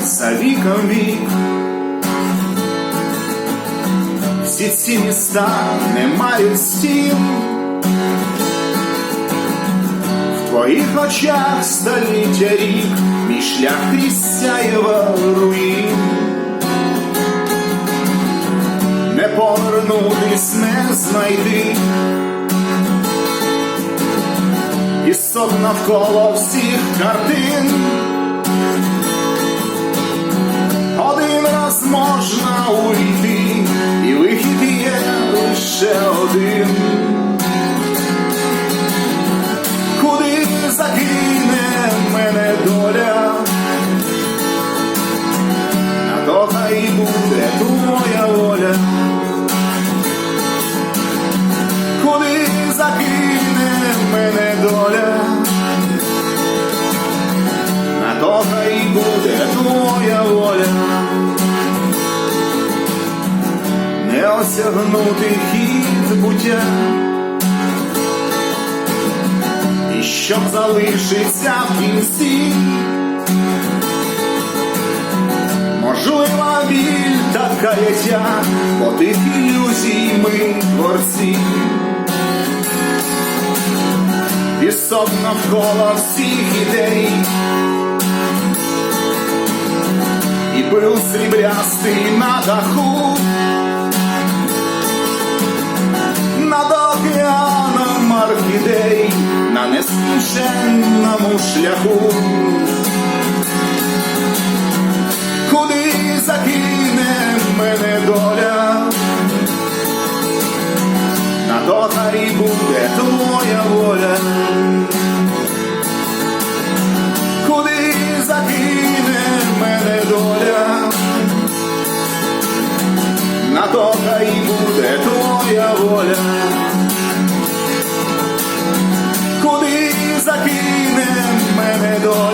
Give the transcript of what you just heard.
за віком вік. Всі ці міста не мають стін. В твоїх очах століття рік, мій шлях крізь руїн. Не повернутись, не знайти. Пісок навколо всіх картин. Один раз можна уйти, Не осягнути хід буття, і що залишиться в кінці, можлива біль та каяття, бо тих ілюзій ми творці. Пісок навколо всіх ідей, і пил сріблястий на даху, нескінченному шляху. Куди закине мене доля, на то хай буде твоя воля. Куди закине мене доля, на то хай буде твоя воля. Куди закине мене доля,